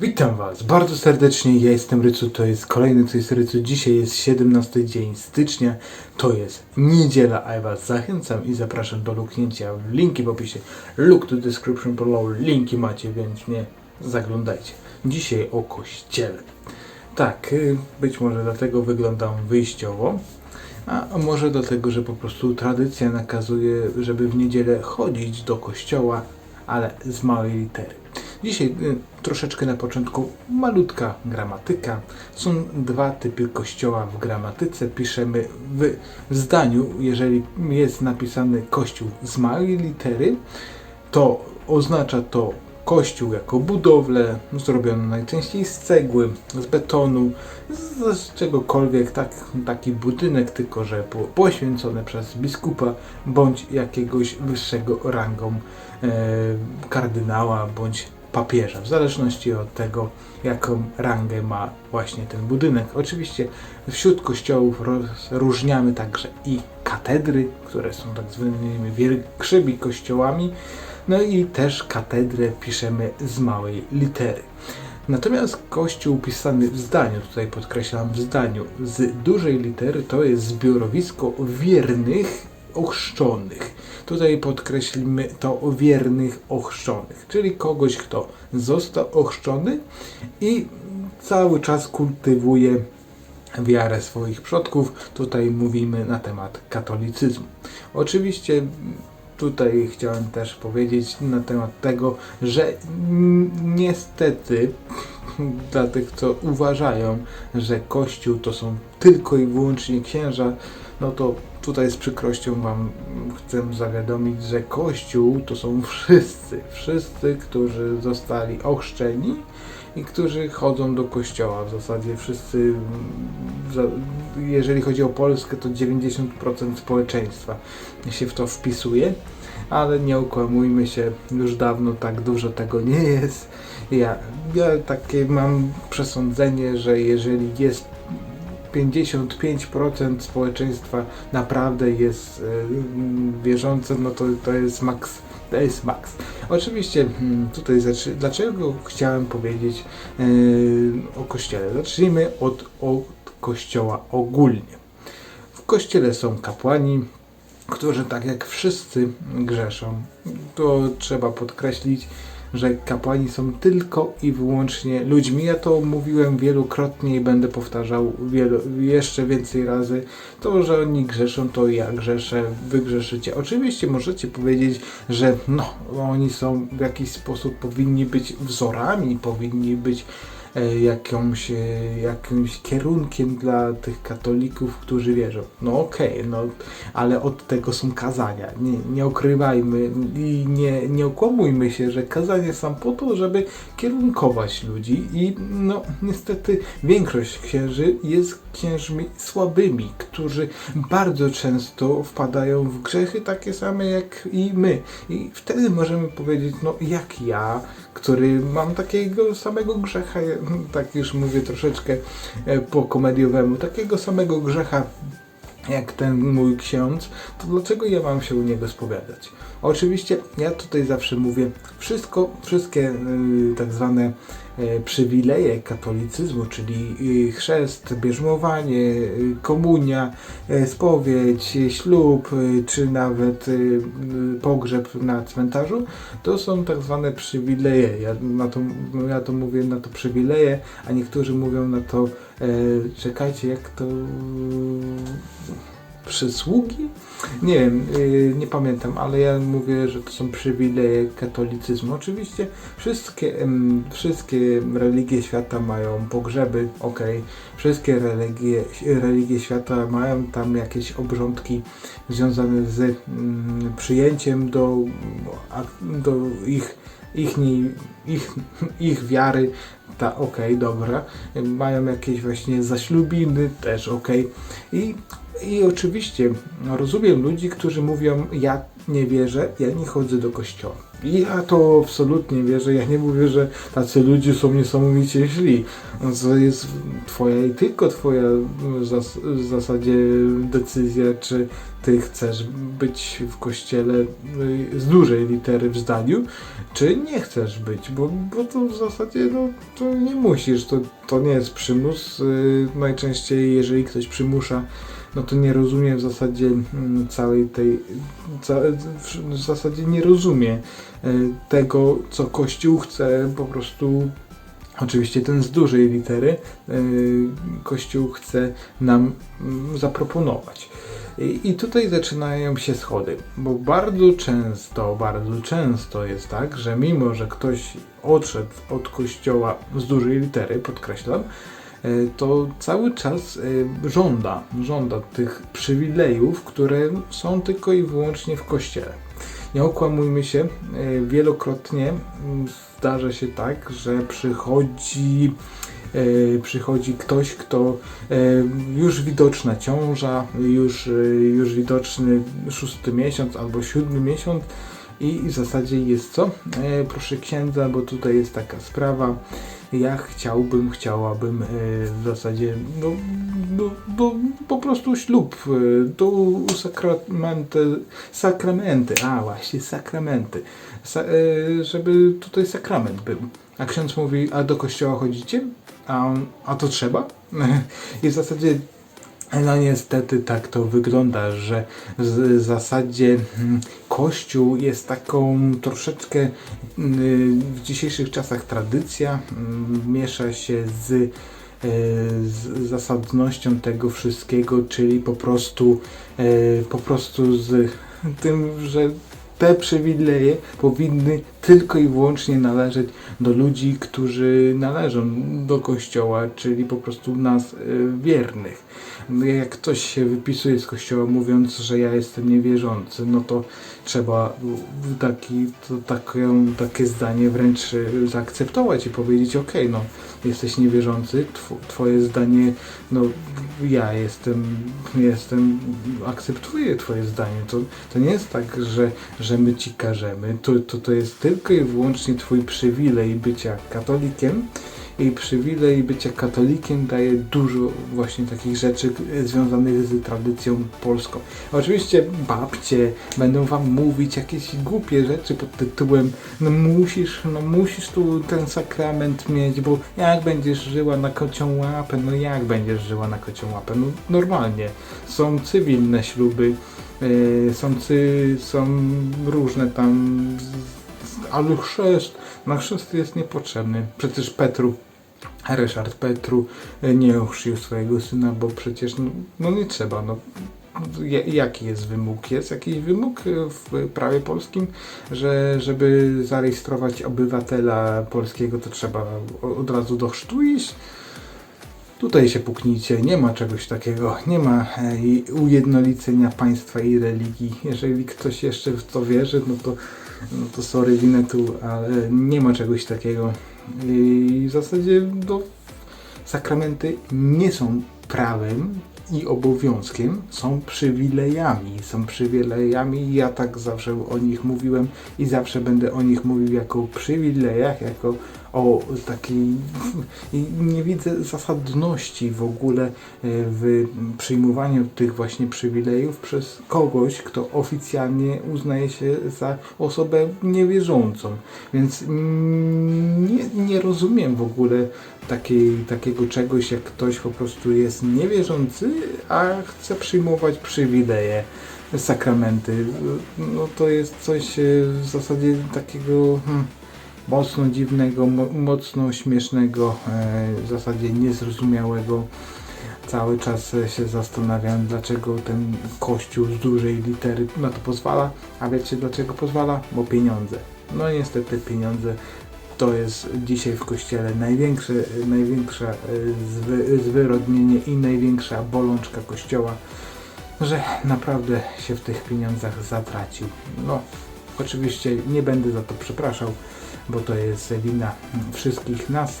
Witam Was bardzo serdecznie, ja jestem Rycu, to jest kolejny Co jest Rycu. Dzisiaj jest 17 dzień stycznia, to jest niedziela, a ja Was zachęcam i zapraszam do luknięcia w linki w opisie. Look to description below, linki macie, więc nie zaglądajcie. Dzisiaj o kościele. Tak, y, być może dlatego wyglądam wyjściowo, a a może dlatego, że po prostu tradycja nakazuje, żeby w niedzielę chodzić do kościoła, ale z małej litery. Dzisiaj y, troszeczkę na początku malutka gramatyka. Są dwa typy kościoła w gramatyce. Piszemy w, zdaniu, jeżeli jest napisany kościół z małej litery, to oznacza to kościół jako budowlę, zrobioną najczęściej z cegły, z betonu, z, czegokolwiek, tak, taki budynek, tylko że po- poświęcony przez biskupa bądź jakiegoś wyższego rangą e, kardynała bądź papieża, w zależności od tego, jaką rangę ma właśnie ten budynek. Oczywiście wśród kościołów rozróżniamy także i katedry, które są tak zwanymi większymi kościołami, no i też katedrę piszemy z małej litery. Natomiast kościół pisany w zdaniu, tutaj podkreślam w zdaniu, z dużej litery to jest zbiorowisko wiernych ochrzczonych. Tutaj podkreślimy to wiernych ochrzczonych, czyli kogoś, kto został ochrzczony i cały czas kultywuje wiarę swoich przodków. Tutaj mówimy na temat katolicyzmu. Oczywiście tutaj chciałem też powiedzieć na temat tego, że niestety dla tych, co uważają, że Kościół to są tylko i wyłącznie księża, no to tutaj z przykrością Wam chcę zawiadomić, że Kościół to są wszyscy, wszyscy, którzy zostali ochrzczeni i którzy chodzą do kościoła. W zasadzie wszyscy, jeżeli chodzi o Polskę, to 90% społeczeństwa się w to wpisuje, ale nie okłamujmy się, już dawno tak dużo tego nie jest. Ja, ja takie mam przesądzenie, że jeżeli jest 55% społeczeństwa naprawdę jest e, wierzące, no to to jest maks. To jest maks. Oczywiście mm, tutaj dlaczego chciałem powiedzieć e, o kościele? Zacznijmy od, od kościoła ogólnie. W kościele są kapłani, którzy tak jak wszyscy grzeszą. To trzeba podkreślić, że kapłani są tylko i wyłącznie ludźmi. Ja to mówiłem wielokrotnie i będę powtarzał jeszcze więcej razy. To, że oni grzeszą, to ja grzeszę, wy grzeszycie. Oczywiście możecie powiedzieć, że no, oni są w jakiś sposób powinni być wzorami, powinni być jakąś, e, jakimś kierunkiem dla tych katolików, którzy wierzą. No okej, no ale od tego są kazania. Nie, nie ukrywajmy i nie, nie okłamujmy się, że kazania są po to, żeby kierunkować ludzi i no niestety większość księży jest księżmi słabymi, którzy bardzo często wpadają w grzechy takie same jak i my. I wtedy możemy powiedzieć, no jak ja, który mam takiego samego grzecha, tak już mówię troszeczkę e, po komediowemu, takiego samego grzecha jak ten mój ksiądz, to dlaczego ja mam się u niego spowiadać? Oczywiście ja tutaj zawsze mówię, wszystko, wszystkie y, tak zwane przywileje katolicyzmu, czyli y, chrzest, bierzmowanie, y, komunia, spowiedź, ślub, czy nawet pogrzeb na cmentarzu, to są tak zwane przywileje. Ja, na to, ja to mówię na to przywileje, a niektórzy mówią na to, e, czekajcie, jak to przysługi? Nie wiem, yy, nie pamiętam, ale ja mówię, że to są przywileje katolicyzmu. Oczywiście wszystkie, em, wszystkie religie świata mają pogrzeby, ok. Wszystkie religie, religie świata mają tam jakieś obrządki związane z mm, przyjęciem do, do ich, ich, ich, ich wiary. Ta, okej, dobra. Mają jakieś właśnie zaślubiny, też okej. I i oczywiście no, rozumiem ludzi, którzy mówią, ja nie wierzę, ja nie chodzę do kościoła. Ja to absolutnie wierzę, ja nie mówię, że tacy ludzie są niesamowicie źli. To jest twoja i tylko twoja w zasadzie decyzja, czy ty chcesz być w kościele y, z dużej litery w zdaniu, czy nie chcesz być, bo, bo to w zasadzie no, to nie musisz, to, to nie jest przymus. Y, najczęściej, jeżeli ktoś przymusza, no to nie rozumie w zasadzie mm, całej tej, w- zasadzie nie rozumie y, tego, co Kościół chce po prostu, oczywiście ten z dużej litery, y, Kościół chce nam mm, zaproponować. I, tutaj zaczynają się schody, bo bardzo często, bardzo często jest tak, że mimo, że ktoś odszedł od kościoła z dużej litery, podkreślam, e, to cały czas e, żąda, żąda tych przywilejów, które są tylko i wyłącznie w kościele. Nie okłamujmy się, e, wielokrotnie mm, zdarza się tak, że przychodzi e, przychodzi ktoś, kto e, już widoczna ciąża, już, e, już widoczny szósty miesiąc albo siódmy miesiąc i w zasadzie jest co? E, proszę księdza, bo tutaj jest taka sprawa, ja chciałbym, chciałabym e, w zasadzie no, no, no, po prostu ślub, e, to sakramenty, sakramenty, a właśnie sakramenty, Sa, żeby tutaj sakrament był. A ksiądz mówi, a do kościoła chodzicie? A, a to trzeba? I w zasadzie no niestety tak to wygląda, że w zasadzie mm, Kościół jest taką troszeczkę mm, w dzisiejszych czasach tradycja, mm, miesza się z, e, z zasadnością tego wszystkiego, czyli po prostu, e, po prostu z tym, że te przywileje powinny tylko i wyłącznie należeć do ludzi, którzy należą do kościoła, czyli po prostu nas e, wiernych. Jak ktoś się wypisuje z kościoła mówiąc, że ja jestem niewierzący, no to trzeba taki, to takie, takie zdanie wręcz e, zaakceptować i powiedzieć, ok, no jesteś niewierzący, tw twoje zdanie, no ja jestem, jestem, akceptuję twoje zdanie. To, to nie jest tak, że, że my ci to, to, to jest tylko i wyłącznie twój przywilej bycia katolikiem i przywilej bycia katolikiem daje dużo właśnie takich rzeczy e, związanych z tradycją polską. Oczywiście babcie będą wam mówić jakieś głupie rzeczy pod tytułem no musisz, no musisz tu ten sakrament mieć, bo jak będziesz żyła na kocią łapę, no jak będziesz żyła na kocią łapę, no normalnie. Są cywilne śluby, e, są, cy, są różne tam, ale chrzest, na chrzest jest niepotrzebny. Przecież Petru Ryszard Petru e, nie ochrzcił swojego syna, bo przecież no, no nie trzeba. No. Ja- Jaki jest wymóg? Jest jakiś wymóg e, w prawie polskim, że żeby zarejestrować obywatela polskiego, to trzeba od razu do chrztu iść? Tutaj się puknijcie, nie ma czegoś takiego, nie ma e, ujednolicenia państwa i religii. Jeżeli ktoś jeszcze w to wierzy, no to, no to sorry, winę tu, ale nie ma czegoś takiego. I w zasadzie no, sakramenty nie są prawem i obowiązkiem, są przywilejami. Są przywilejami i ja tak zawsze o nich mówiłem i zawsze będę o nich mówił jako przywilejach, jako o takiej. Nie widzę zasadności w ogóle e, w przyjmowaniu tych właśnie przywilejów przez kogoś, kto oficjalnie uznaje się za osobę niewierzącą. Więc nie, nie rozumiem w ogóle takiej, takiego czegoś, jak ktoś po prostu jest niewierzący, a chce przyjmować przywileje, sakramenty. No to jest coś e, w zasadzie takiego hmm, mocno dziwnego, mo, mocno śmiesznego, e, w zasadzie niezrozumiałego. Cały czas e, się zastanawiam, dlaczego ten kościół z dużej litery na to pozwala. A wiecie dlaczego pozwala? Bo pieniądze. No niestety pieniądze to jest dzisiaj w kościele największe, największe zwy, zwyrodnienie i największa bolączka kościoła, że naprawdę się w tych pieniądzach zatracił. No, oczywiście nie będę za to przepraszał, bo to jest wina wszystkich nas.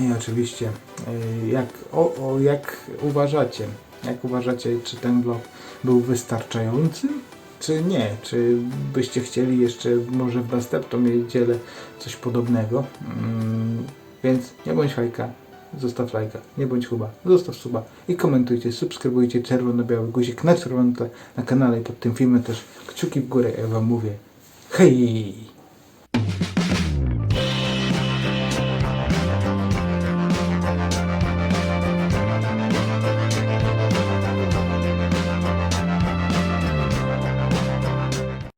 I oczywiście, e, jak, o, o, jak uważacie, jak uważacie, czy ten vlog był wystarczający, czy nie? Czy byście chcieli jeszcze może w następną niedzielę coś podobnego? Mm, więc nie bądź fajka, zostaw lajka, nie bądź chuba, zostaw suba i komentujcie, subskrybujcie czerwono-biały guzik na czerwono tle na kanale i pod tym filmem też kciuki w górę, jak wam mówię. Hej!